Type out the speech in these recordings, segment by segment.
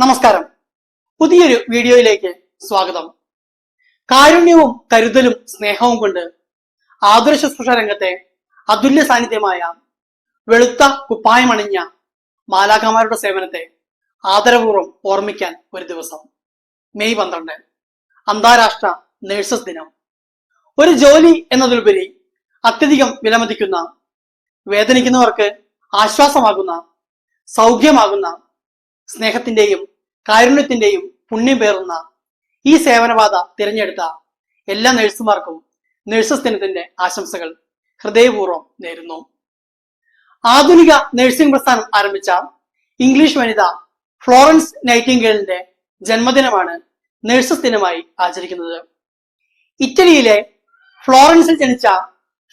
നമസ്കാരം. പുതിയൊരു വീഡിയോയിലേക്ക് സ്വാഗതം. കാരുണ്യവും കരുതലും സ്നേഹവും കൊണ്ട് ആതുര ശുശ്രൂഷ രംഗത്തെ അതുല്യ സാന്നിധ്യമായ വെളുത്ത കുപ്പായമണിഞ്ഞ മാലാഖമാരുടെ സേവനത്തെ ആദരപൂർവം ഓർമ്മിക്കാൻ ഒരു ദിവസം. മെയ് പന്ത്രണ്ട് അന്താരാഷ്ട്ര നേഴ്സസ് ദിനം. ഒരു ജോലി എന്നതിലുപരി അത്യധികം വിലമതിക്കുന്ന വേദനിക്കുന്നവർക്ക് ആശ്വാസമാകുന്ന സൗഖ്യമാകുന്ന സ്നേഹത്തിന്റെയും കാരുണ്യത്തിന്റെയും പുണ്യം പേറുന്ന ഈ സേവനപാത തിരഞ്ഞെടുത്ത എല്ലാ നഴ്സുമാർക്കും നഴ്സസ് ദിനത്തിന്റെ ആശംസകൾ ഹൃദയപൂർവം നേരുന്നു. ആധുനിക നഴ്സിംഗ് പ്രസ്ഥാനം ആരംഭിച്ച ഇംഗ്ലീഷ് വനിത ഫ്ലോറൻസ് നൈറ്റിംഗേളിന്റെ ജന്മദിനമാണ് നഴ്സസ് ദിനമായി ആചരിക്കുന്നത്. ഇറ്റലിയിലെ ഫ്ലോറൻസിൽ ജനിച്ച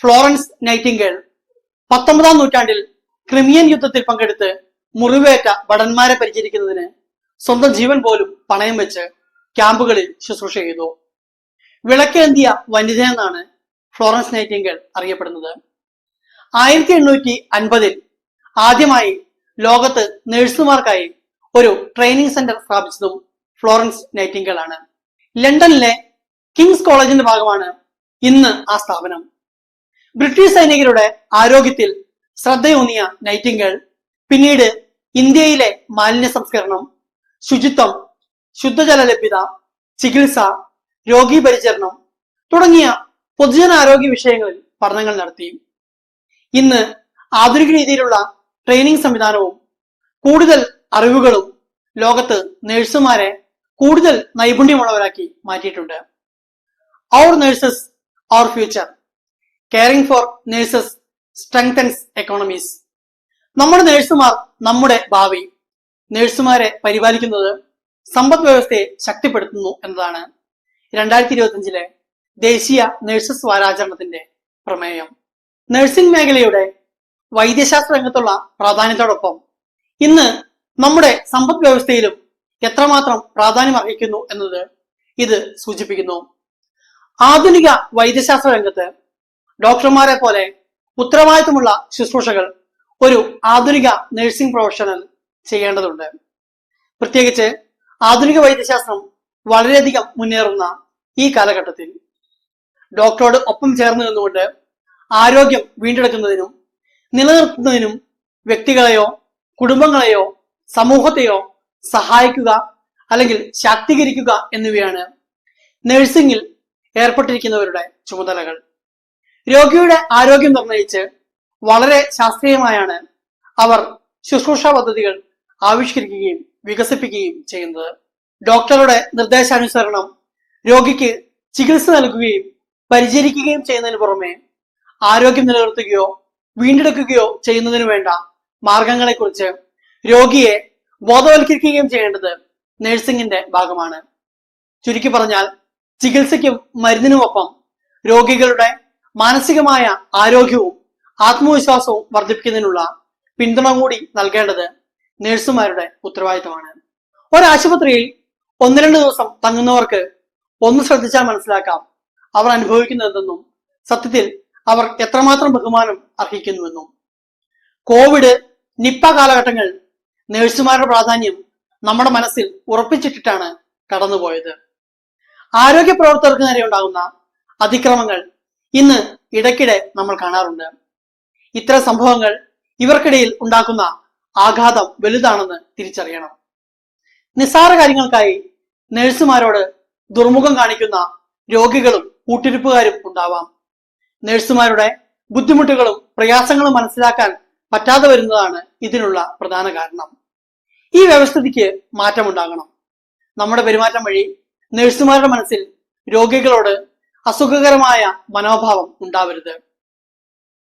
ഫ്ലോറൻസ് നൈറ്റിംഗേൾ പത്തൊമ്പതാം നൂറ്റാണ്ടിൽ ക്രിമിയൻ യുദ്ധത്തിൽ പങ്കെടുത്ത് മുറിവേറ്റ ഭടന്മാരെ പരിചരിക്കുന്നതിന് സ്വന്തം ജീവൻ പോലും പണയം വെച്ച് ക്യാമ്പുകളിൽ ശുശ്രൂഷ ചെയ്തു. വിളക്കേന്തിയ വനിത എന്നാണ് ഫ്ലോറൻസ് നൈറ്റിംഗേൾ അറിയപ്പെടുന്നത്. ആയിരത്തി എണ്ണൂറ്റി അൻപതിൽ ആദ്യമായി ലോകത്ത് നഴ്സുമാർക്കായി ഒരു ട്രെയിനിങ് സെന്റർ സ്ഥാപിച്ചതും ഫ്ലോറൻസ് നൈറ്റിംഗേൾ ആണ്. ലണ്ടനിലെ കിങ്സ് കോളേജിന്റെ ഭാഗമാണ് ഇന്ന് ആ സ്ഥാപനം. ബ്രിട്ടീഷ് സൈനികരുടെ ആരോഗ്യത്തിൽ ശ്രദ്ധയൂന്നിയ നൈറ്റിംഗേൾ പിന്നീട് ഇന്ത്യയിലെ മാലിന്യ സംസ്കരണം ശുചിത്വം ശുദ്ധജല ലഭ്യത ചികിത്സ രോഗീ പരിചരണം തുടങ്ങിയ പൊതുജനാരോഗ്യ വിഷയങ്ങളിൽ പഠനങ്ങൾ നടത്തി. ഇന്ന് ആധുനിക രീതിയിലുള്ള ട്രെയിനിങ് സംവിധാനവും കൂടുതൽ അറിവുകളും ലോകത്ത് നഴ്സുമാരെ കൂടുതൽ നൈപുണ്യമുള്ളവരാക്കി മാറ്റിയിട്ടുണ്ട്. Our nurses our future caring for nurses strengthens economies നമ്മുടെ നഴ്സുമാർ നമ്മുടെ ഭാവി നഴ്സുമാരെ പരിപാലിക്കുന്നത് സമ്പദ് വ്യവസ്ഥയെ ശക്തിപ്പെടുത്തുന്നു എന്നതാണ് രണ്ടായിരത്തി ഇരുപത്തിയഞ്ചിലെ ദേശീയ നഴ്സസ് വാരാചരണത്തിന്റെ പ്രമേയം. നഴ്സിംഗ് മേഖലയുടെ വൈദ്യശാസ്ത്ര രംഗത്തുള്ള പ്രാധാന്യത്തോടൊപ്പം ഇന്ന് നമ്മുടെ സമ്പദ് വ്യവസ്ഥയിലും എത്രമാത്രം പ്രാധാന്യം അർഹിക്കുന്നു എന്നത് ഇത് സൂചിപ്പിക്കുന്നു. ആധുനിക വൈദ്യശാസ്ത്ര രംഗത്ത് ഡോക്ടർമാരെ പോലെ ഉത്തരവാദിത്തമുള്ള ശുശ്രൂഷകൾ ഒരു ആധുനിക നഴ്സിംഗ് പ്രൊഫഷണൽ ചെയ്യേണ്ടതുണ്ട്. പ്രത്യേകിച്ച് ആധുനിക വൈദ്യശാസ്ത്രം വളരെയധികം മുന്നേറുന്ന ഈ കാലഘട്ടത്തിൽ ഡോക്ടറോട് ഒപ്പം ചേർന്ന് നിന്നുകൊണ്ട് ആരോഗ്യം വീണ്ടെടുക്കുന്നതിനും നിലനിർത്തുന്നതിനും വ്യക്തികളെയോ കുടുംബങ്ങളെയോ സമൂഹത്തെയോ സഹായിക്കുക അല്ലെങ്കിൽ ശാക്തീകരിക്കുക എന്നിവയാണ് നഴ്സിംഗിൽ ഏർപ്പെട്ടിരിക്കുന്നവരുടെ ചുമതലകൾ. രോഗിയുടെ ആരോഗ്യം നിർണയിച്ച് വളരെ ശാസ്ത്രീയമായാണ് അവർ ശുശ്രൂഷ പദ്ധതികൾ ആവിഷ്കരിക്കുകയും വികസിപ്പിക്കുകയും ചെയ്യുന്നത്. ഡോക്ടറുടെ നിർദ്ദേശാനുസരണം രോഗിക്ക് ചികിത്സ നൽകുകയും പരിചരിക്കുകയും ചെയ്യുന്നതിന് പുറമെ ആരോഗ്യം നിലനിർത്തുകയോ വീണ്ടെടുക്കുകയോ ചെയ്യുന്നതിന് വേണ്ട മാർഗങ്ങളെക്കുറിച്ച് രോഗിയെ ബോധവൽക്കരിക്കുകയും ചെയ്യേണ്ടത് നഴ്സിംഗിന്റെ ഭാഗമാണ്. ചുരുക്കി പറഞ്ഞാൽ ചികിത്സയ്ക്കും മരുന്നിനുമൊപ്പം രോഗികളുടെ മാനസികമായ ആരോഗ്യവും ആത്മവിശ്വാസവും വർദ്ധിപ്പിക്കുന്നതിനുള്ള പിന്തുണ കൂടി നൽകേണ്ടത് നഴ്സുമാരുടെ ഉത്തരവാദിത്തമാണ്. ഒരാശുപത്രിയിൽ ഒന്ന് രണ്ട് ദിവസം തങ്ങുന്നവർക്ക് ഒന്ന് ശ്രദ്ധിച്ചാൽ മനസ്സിലാക്കാം അവർ അനുഭവിക്കുന്നതെന്നും സത്യത്തിൽ അവർ എത്രമാത്രം ബഹുമാനം അർഹിക്കുന്നുവെന്നും. കോവിഡ് നിപ്പ കാലഘട്ടങ്ങൾ നഴ്സുമാരുടെ പ്രാധാന്യം നമ്മുടെ മനസ്സിൽ ഉറപ്പിച്ചിട്ടിട്ടാണ് കടന്നുപോയത്. ആരോഗ്യ പ്രവർത്തകർക്ക് നേരെ ഉണ്ടാകുന്ന അതിക്രമങ്ങൾ ഇന്ന് ഇടയ്ക്കിടെ നമ്മൾ കാണാറുണ്ട്. ഇത്തരം സംഭവങ്ങൾ ഇവർക്കിടയിൽ ഉണ്ടാക്കുന്ന ആഘാതം വലുതാണെന്ന് തിരിച്ചറിയണം. നിസ്സാര കാര്യങ്ങൾക്കായി നഴ്സുമാരോട് ദുർമുഖം കാണിക്കുന്ന രോഗികളും കൂട്ടിരിപ്പുകാരും ഉണ്ടാവാം. നഴ്സുമാരുടെ ബുദ്ധിമുട്ടുകളും പ്രയാസങ്ങളും മനസ്സിലാക്കാൻ പറ്റാതെ വരുന്നതാണ് ഇതിനുള്ള പ്രധാന കാരണം. ഈ വ്യവസ്ഥിതിക്ക് മാറ്റമുണ്ടാകണം. നമ്മുടെ പെരുമാറ്റം വഴി നഴ്സുമാരുടെ മനസ്സിൽ രോഗികളോട് അസുഖകരമായ മനോഭാവം ഉണ്ടാവരുത്.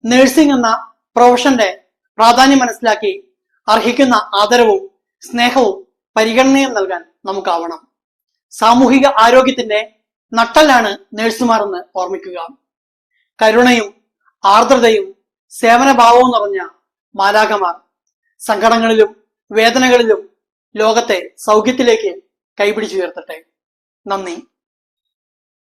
നഴ്സിംഗ് എന്ന പ്രൊഫഷന്റെ പ്രാധാന്യം മനസ്സിലാക്കി അർഹിക്കുന്ന ആദരവും സ്നേഹവും പരിഗണനയും നൽകാൻ നമുക്കാവണം. സാമൂഹിക ആരോഗ്യത്തിന്റെ നട്ടലാണ് നഴ്സുമാർ എന്ന് ഓർമ്മിക്കുക. കരുണയും ആർദ്രതയും സേവനഭാവവും നിറഞ്ഞ മാലാഖമാർ സങ്കടങ്ങളിലും വേദനകളിലും ലോകത്തെ സൗഖ്യത്തിലേക്ക് കൈപിടിച്ചുയർത്തട്ടെ നന്ദി.